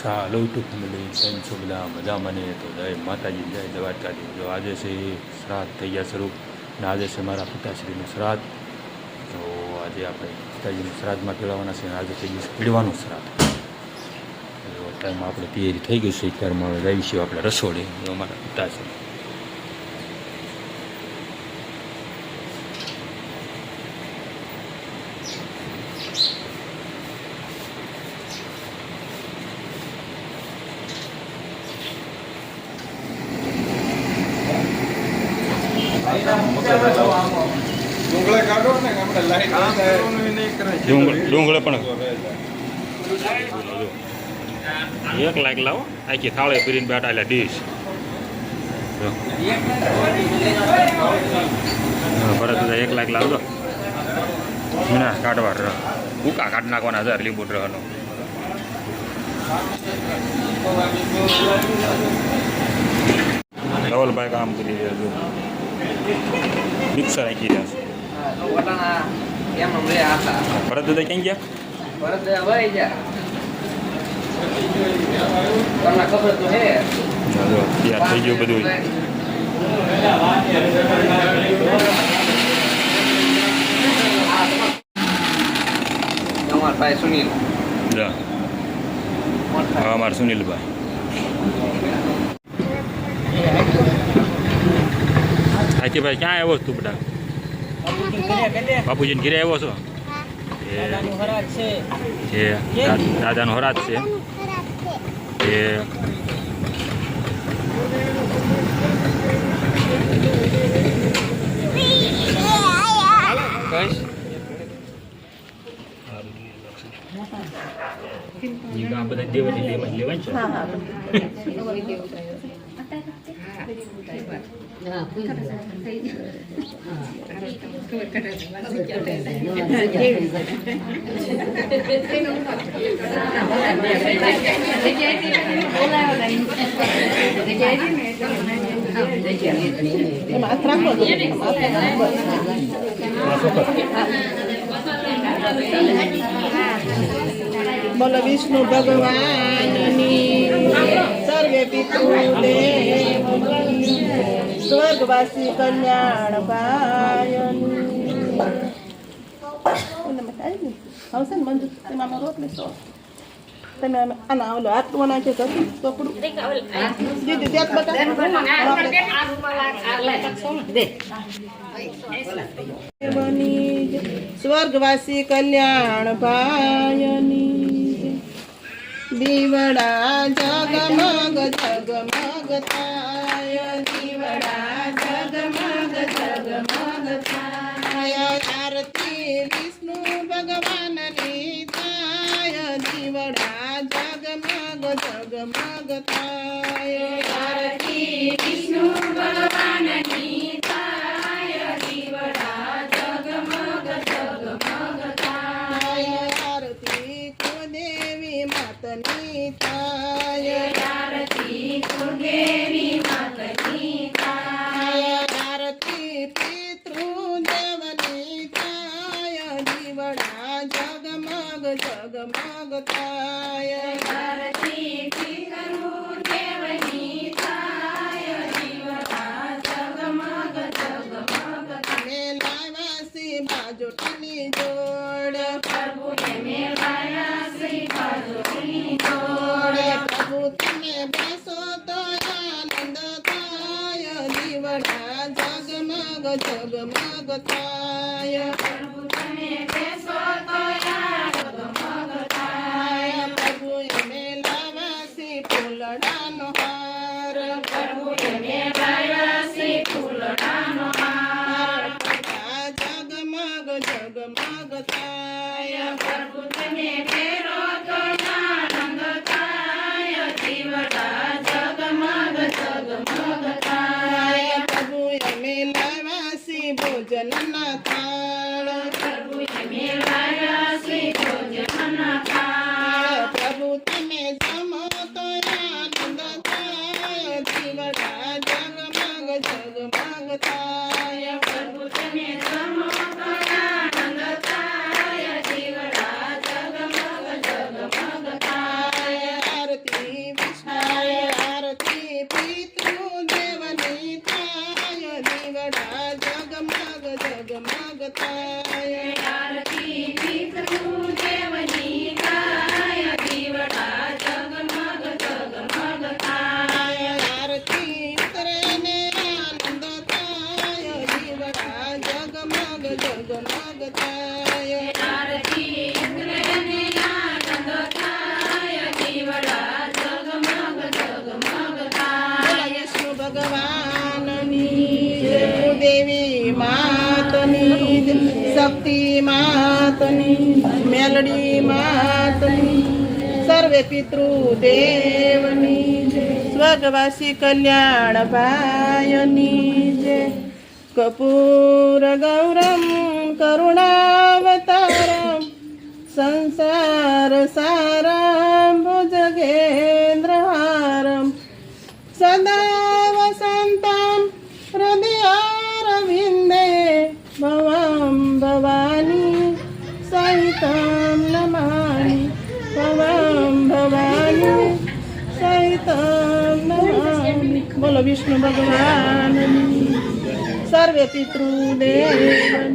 સાલો two family કેમ છો બધા મજામાં ને તો જય માતાજી, જય દ્વારકાજી જો આજે છે શ્રાદ્ધ થઈ ગયા શરૂ ને આજે છે મારા પિતાશ્રીનું શ્રાદ્ધ. તો આજે આપણે પિતાજીનું શ્રાદ્ધમાં પીળાવવાના છે આજે થઈ ગયું છે પીળવાનું શ્રાદ્ધ ટાઈમ આપણે તૈયારી થઈ ગઈ છે. ત્યારમાં હવે જઈએ આપણે રસોડે અમારા પિતાશ્રી. ડુંગળ પણ. એક લાખ લાવો. આખી થાળે પીરીને બેઠા એટલે ડીશ ભરત એક લાખ લાવજો ના, કાઢવા રહ. ઉકા કાઢ નાખવાના હજાર લીંબુ રહેવાનો ધવલભાઈ કામ કરી રહ્યા છે. મિક્સર આંકી રહ્યા છે. કેમ હમણે આતા ભરત દાદા ક્યાં ગયા? ભરત દાદા ભાઈ ગયા. તમને ખબર તો હે. જો તૈયાર થઈ ગયું બધું. અમાર ભાઈ સુનિલ. હા અમારા સુનિલભાઈ. હાથીભાઈ ક્યાં આવ્યો તું બેટા બાપુજીને ઘીરે આવ્યો છો? એ. દાદાનો હરાજ છે. એ બધા દેવની છે. બોલો વિષ્ણુ ભગવાનની સર્વે પિતૃદેવની સ્વર્ગવાસી કલ્યાણ ભાયની આવશે ને મંજુ? તેમાં અમારો રોટલી સો આના ઓલો આટલું નાખે તો કપડું દીદી ત્યાં સ્વર્ગવાસી કલ્યાણ ભાયની દીવડા જગમગ જગમગ થાય. દીવડા જગમગ જગમગ થાય આરતી વિષ્ણુ ભગવાનની થાય દીવડા જગમગ જગમગ થાય આરતી વિષ્ણુ ભગવાનની થાય દીવડા જગમગ જગમગ થાય આરતી કુદેવી માતની થાય આરતી કુદેવી માતની થાય આરતી પિતૃદેવની થાય દીવડા જગમગ જગમગ થાય આરતી પિતૃદેવની થાય દીવડા જગમગ જગમગ મેલાવાસી બાજોટની જોડ પ્રભુને મેલાવાસી બાજોટની જોડ પ્રભુ તમે બેસો તો આનંદ થાય દીવડા જગમગ થાય પ્રભુ તમે બેસો તો જગમગ થાય પ્રભુ મેલાવાસી ફૂલડાનો હાર પ્રભુ મેલાવાસી દેવી માતની શક્તિ માતની મેલડી માતની સર્વે પિતૃ દેવની સ્વર્ગવાસી કલ્યાણ ભાયની જય कपूरगौरं करुणावतारं संसारसारां भुजगेन्द्रहारं सदा वसन्तां हृदयारविन्दे भवां भवानी सहितां नमामि। भवां भवानी सहितां नमामि। बोलो विष्णु भगवान्। સર્વે પિતૃદેવની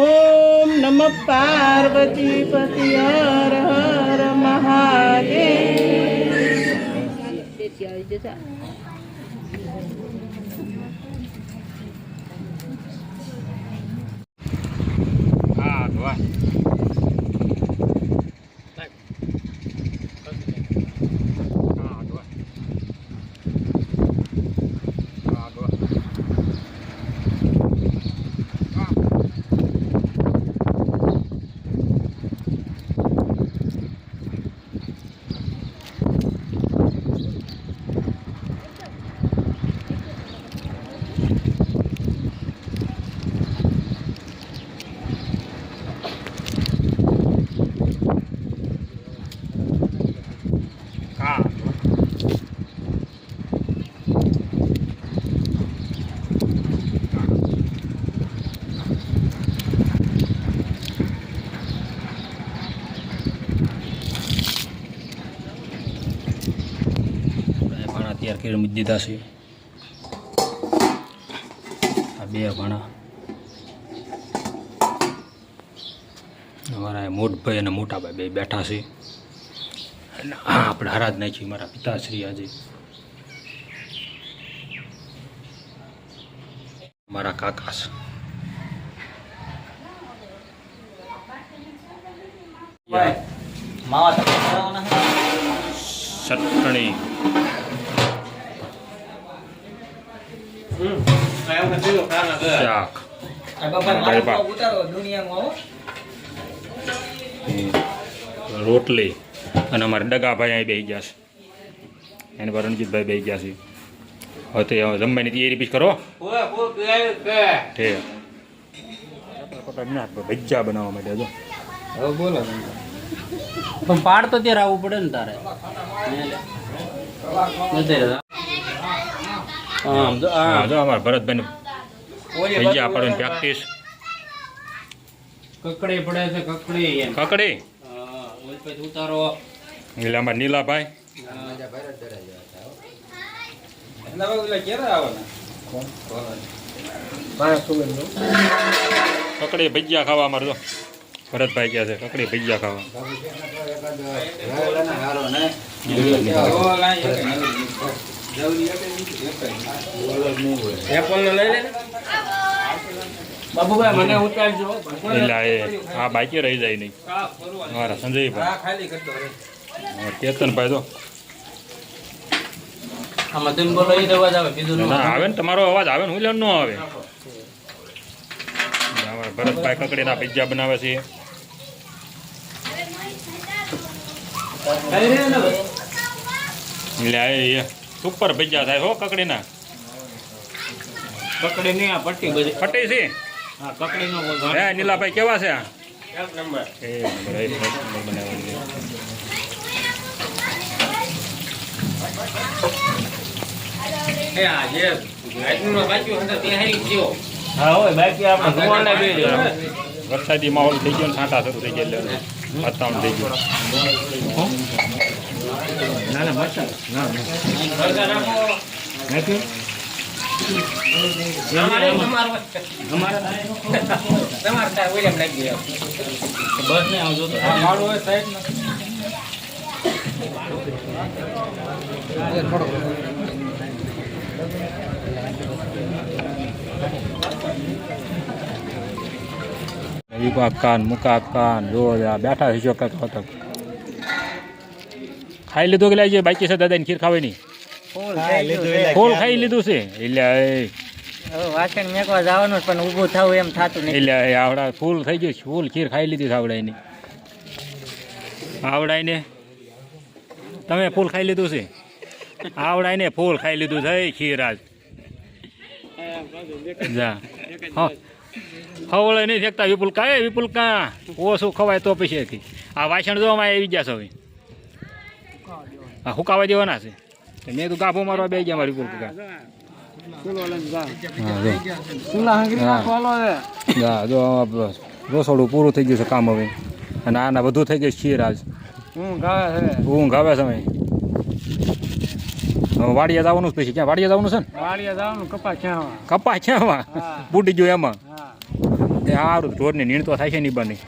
ઓમ નમ પાર્વતી પતિ હર હર મહાદેવ. હા ધોવા હા ધોવા હા ભાણા તૈયાર કરી મૂકી દીધા છે. આ બે ભાણા. અમારા મોટભાઈ અને મોટાભાઈ બે બેઠા છે. અને આ આપણે હરાજ નાખી મારા પિતાશ્રી આજે. મારા કાકા છે. ચટણી. શાક. રોટલી. અને અમારે ડગાભાઈ અહીં બેસી ગયા છે. એને પર રણજીતભાઈ બેસી ગયા છે. હવે તો જમવાની તૈયારી બીજ કરો. ઠીક. ભજીયા બનાવવા માટે જો હવે બોલો. પણ પાડ તો ત્યારે આવવું પડે ને તારે. આમ જો હા જો અમારા ભરતભાઈ ભજીયા આપણને પ્રેક્ટિસ કકડી પડે છે કકડી એમ. કકડી? હા, ઉતારો. એટલે અમારા નીલાભાઈ. કકડી ભજીયા ખાવા અમારે તો ભરતભાઈ કહે છે કકડી ભજીયા ખાવા. લે. આ બાકી રહી જાય નહીં. મારા સંજયભાઈ. કેતનભાઈ તો આવે ના આવે. આવે ને તમારો અવાજ આવે ને હું ન આવે. ભરતભાઈ કકડીના પિઝા બનાવે છે. ખાઈ સુપર ભજીયા થાય હો કકડીના. કકડી નહીં આ પટ્ટી બધી. પટ્ટી છે? હા કકડી નો હે નીલાભાઈ કેવા છે? આ એક નંબર. એ બરાબર, એક નંબર બનાવેલી છે. એ આ જે રાતનું બાકી હતા તે હારી ગયો. હા હોય બાકી આપણે ધોવાના બે વરસાદી માહોલ થઈ ગયો ને છાંટા શરૂ થઈ ગયા એટલે વાતાવરણ થઈ ગયું. ના ના. મસ્ત ના દે બસ ને આવજો મારું હોય સાઈડ વિભાગ કાન જો બેઠા છે ચોક્કસ હોતક ખાઈ લીધું કે લાગી બાકી છે દાદાની ખીર ખાવાની. ફૂલ ખાઈ લીધું છે. એટલે એ. હવે વાસણ મેકવા જવાનું પણ ઊભું થવું એમ થતું નહીં એટલે આવડા ફૂલ થઈ ગયું ફૂલ ખીર ખાઈ લીધી છે આવડાયની. આવડાયને. તમે ફૂલ ખાઈ લીધું છે? આવડાઈને ફૂલ ખાઈ લીધું છે. ખીર આજ. જા. હા. હવળે નહીં ફેંકતા. વિપુલ કાંઈ? વિપુલ કાં? ઓછું ખવાય તો પછી. આ વાસણ જોવામાં આવી ગયા છો હવે? આ હુકાવા દેવાના છે. મેં તો ગાભો મારવા બે ગયા મારી ગુરુ કાકા જો. બસ. રસોડું પૂરું થઈ ગયું છે કામ હવે. અને આના બધું થઈ ગયું છે ખીર આજ. ઊંઘ આવે હવે. વાડિયા જવાનું પછી. ક્યાં વાડિયા જવાનું છે ને? કપા ક્યાં બુડી ગયો એમાં. સારું ઢોરની નીણ તો થાય છે નહીં બની.